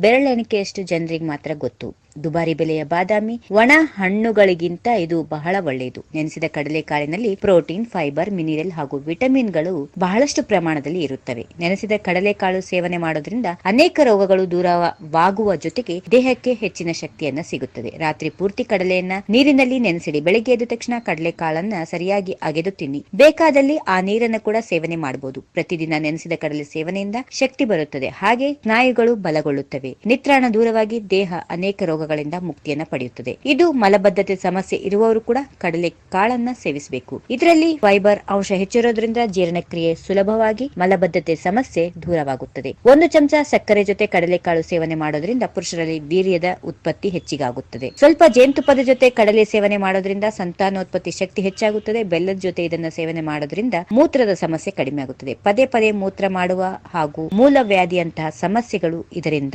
ಬೆರಳೆಣಿಕೆಯಷ್ಟು ಜನರಿಗೆ ಮಾತ್ರ ಗೊತ್ತು. ದುಬಾರಿ ಬೆಲೆಯ ಬಾದಾಮಿ, ಒಣ ಹಣ್ಣುಗಳಿಗಿಂತ ಇದು ಬಹಳ ಒಳ್ಳೆಯದು. ನೆನೆಸಿದ ಕಡಲೆಕಾಳಿನಲ್ಲಿ ಪ್ರೋಟೀನ್, ಫೈಬರ್, ಮಿನಿರಲ್ ಹಾಗೂ ವಿಟಮಿನ್ಗಳು ಬಹಳಷ್ಟು ಪ್ರಮಾಣದಲ್ಲಿ ಇರುತ್ತವೆ. ನೆನೆಸಿದ ಕಡಲೆಕಾಳು ಸೇವನೆ ಮಾಡೋದ್ರಿಂದ ಅನೇಕ ರೋಗಗಳು ದೂರವಾಗುವ ಜೊತೆಗೆ ದೇಹಕ್ಕೆ ಹೆಚ್ಚಿನ ಶಕ್ತಿಯನ್ನ ಸಿಗುತ್ತದೆ. ರಾತ್ರಿ ಪೂರ್ತಿ ಕಡಲೆಯನ್ನ ನೀರಿನಲ್ಲಿ ನೆನೆಸಿಡಿ, ಬೆಳಗ್ಗೆ ಎದ್ದ ತಕ್ಷಣ ಕಡಲೆಕಾಳನ್ನ ಸರಿಯಾಗಿ ಅಗೆದು ತಿನ್ನಿ. ಬೇಕಾದಲ್ಲಿ ಆ ನೀರನ್ನು ಕೂಡ ಸೇವನೆ ಮಾಡಬಹುದು ಪ್ರತಿದಿನ ನೆನೆಸಿದ ಕಡಲೆ ಸೇವನೆಯಿಂದ ಶಕ್ತಿ ಬರುತ್ತದೆ. ಹಾಗೆ ಸ್ನಾಯುಗಳು ಬಲಗೊಳ್ಳುತ್ತವೆ. ನಿತ್ರಾಣ ದೂರವಾಗಿ ದೇಹ ಅನೇಕ ರೋಗಗಳಿಂದ ಮುಕ್ತಿಯನ್ನ ಪಡೆಯುತ್ತದೆ. ಇದು ಮಲಬದ್ಧತೆ ಸಮಸ್ಯೆ ಇರುವವರು ಕೂಡ ಕಡಲೆ ಕಾಳನ್ನ ಸೇವಿಸಬೇಕು. ಇದರಲ್ಲಿ ಫೈಬರ್ ಅಂಶ ಹೆಚ್ಚಿರೋದ್ರಿಂದ ಜೀರ್ಣಕ್ರಿಯೆ ಸುಲಭವಾಗಿ ಮಲಬದ್ಧತೆ ಸಮಸ್ಯೆ ದೂರವಾಗುತ್ತದೆ. ಒಂದು ಚಮಚ ಸಕ್ಕರೆ ಜೊತೆ ಕಡಲೆಕಾಳು ಸೇವನೆ ಮಾಡೋದ್ರಿಂದ ಪುರುಷರಲ್ಲಿ ವೀರ್ಯದ ಉತ್ಪತ್ತಿ ಹೆಚ್ಚಿಗಾಗುತ್ತದೆ. ಸ್ವಲ್ಪ ಜೇನುತುಪ್ಪದ ಜೊತೆ ಕಡಲೆ ಸೇವನೆ ಮಾಡೋದ್ರಿಂದ ಸಂತಾನೋತ್ಪತ್ತಿ ಶಕ್ತಿ ಹೆಚ್ಚಾಗುತ್ತದೆ. ಬೆಲ್ಲದ ಜೊತೆ ಇದನ್ನ ಸೇವನೆ ಮಾಡೋದ್ರಿಂದ ಮೂತ್ರದ ಸಮಸ್ಯೆ ಕಡಿಮೆ ಆಗುತ್ತದೆ ಪದೇ ಪದೇ ಮೂತ್ರ ಮಾಡುವ ಹಾಗೂ ಮೂಲವ್ಯಾಧಿಯಂತಹ ಸಮಸ್ಯೆಗಳು ಇದರಿಂದ